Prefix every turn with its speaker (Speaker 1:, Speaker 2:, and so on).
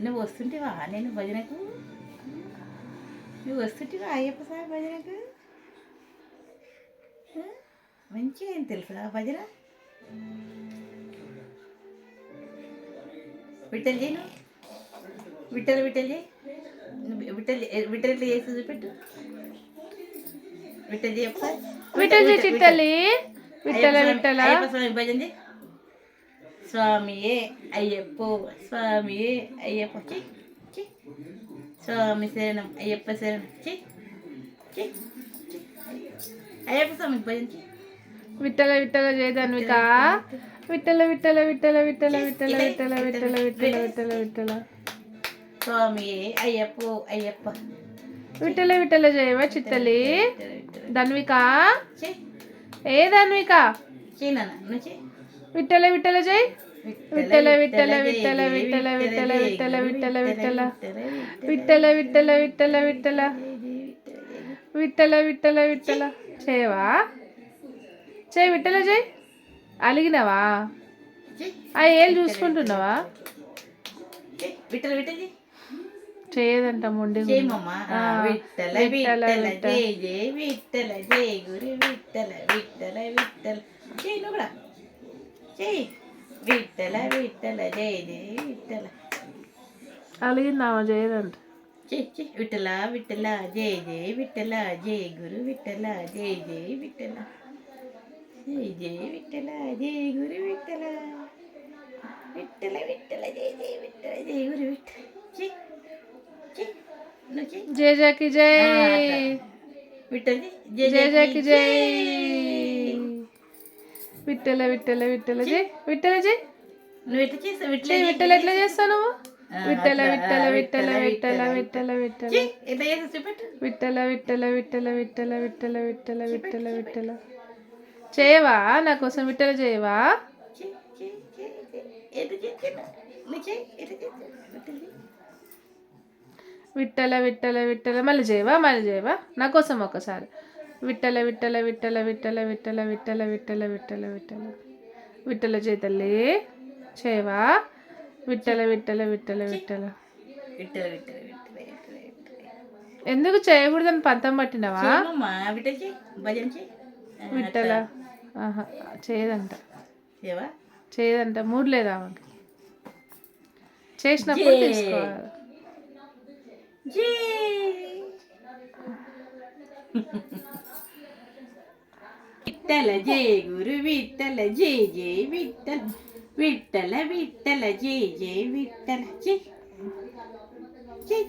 Speaker 1: నువ్వు వస్తుంటివా? నేను భజనకు? నువ్వు వస్తుంటివా అయ్యప్ప స్వామి భజనకు? మంచిగా ఏం తెలుసా భజన? విట్టలు చేయి నువ్వు? విట్టలు విట్టలు చేయి విట్టలు విట్టలు ఎట్లా చేసి చూపెట్టు. విట్టలు చేయి ఒకసారి.
Speaker 2: విఠల
Speaker 1: అయ్యప్ప స్వామి-
Speaker 2: విఠల?
Speaker 1: అయ్యప్ప స్వామి భజన చేయి. స్వామియే అయ్యప్ప స్వామియే అయ్యప్ప. చి చి స్వామి శరణం అయ్యప్ప శరణం. చి. అయ్యప్ప స్వామి భజన చి
Speaker 2: విఠల విఠల జయ ధన్విక విఠల విఠల విఠల విఠల విఠల విఠల విఠల విఠల విఠల విఠల
Speaker 1: స్వామియే అయ్యప్ప అయ్యప్ప.
Speaker 2: విఠల విఠల జయవ చిత్తలి? ధన్విక? ఏ ధన్విక?
Speaker 1: చి
Speaker 2: విఠల విఠల జై విఠల విఠల విఠల విఠల విఠల విఠల విఠల విఠల విఠల విఠల విఠల విఠల విఠల విఠల విఠల చేయవా చేయి విఠల జై అలిగినవా ఆ ఏళ్ళు చూసుకుంటున్నావా
Speaker 1: విట్టలు విట్టలు
Speaker 2: చేయదంట మొండి
Speaker 1: విట్టల
Speaker 2: విట్టల,
Speaker 1: విట్టల
Speaker 2: విట్టల.
Speaker 1: విట్టల విట్టల విట్టల ഏയ് വിട്ടല വിട്ടല ജയ ജയ
Speaker 2: വിട്ടല. അറിയുന്നാമോ
Speaker 1: ജയതുണ്ട് ചേച്ചി വിട്ടല വിട്ടല ജയ ജയ വിട്ടല ജയ ഗുരു വിട്ടല ജയ ജയ വിട്ടല. ജയ ജയ വിട്ടല ജയ ഗുരു വിട്ടല. വിട്ടല വിട്ടല ജയ ജയ വിട്ടല ജയ ഗുരു വിട്ടല. ചി ചി ജയ ജയ.
Speaker 2: കി ജയ വിട്ടല
Speaker 1: ജയ
Speaker 2: ജയ കി ജയ. విట్టల విట్టల విట్టల జై విట్టల చేయి విట్టల ఎట్లా చేస్తావు నువ్వు విట్టల విట్టల విట్టల విట్టల విట్టల విట్టల విట్టల విట్టల విట్టల విట్టల విట్టల విట్టల విట్టల విట్టల చేయవా నా కోసం విట్టల చేయవా
Speaker 1: చెయ్, చెయ్, చెయ్, చెయ్.
Speaker 2: విట్టల విట్టల విట్టల మళ్ళీ చేయవా మళ్ళీ చేయవా నా కోసం ఒకసారి విట్టల విట్టల విట్టల విట్టల విట్టల విట్టల విట్టల విట్టల విట్టల విట్టల చేతల్లి చేయవా విట్టల విట్టల విట్టల విట్టల
Speaker 1: విట్టల విట్టల
Speaker 2: ఎందుకు చేయకూడదని పంతం పట్టినవా
Speaker 1: విట్టలు
Speaker 2: ఆహా చేయదంట చేయదంట మూడు లేదా ఆమెకి చేసినప్పుడు. తీసుకోవాలి
Speaker 1: விட்டல ஜெய் குரு விட்டல ஜெய் ஜெய் விட்டல். விட்டல விட்டல ஜெய் ஜெய் விட்டல ஜெய் ஜெய்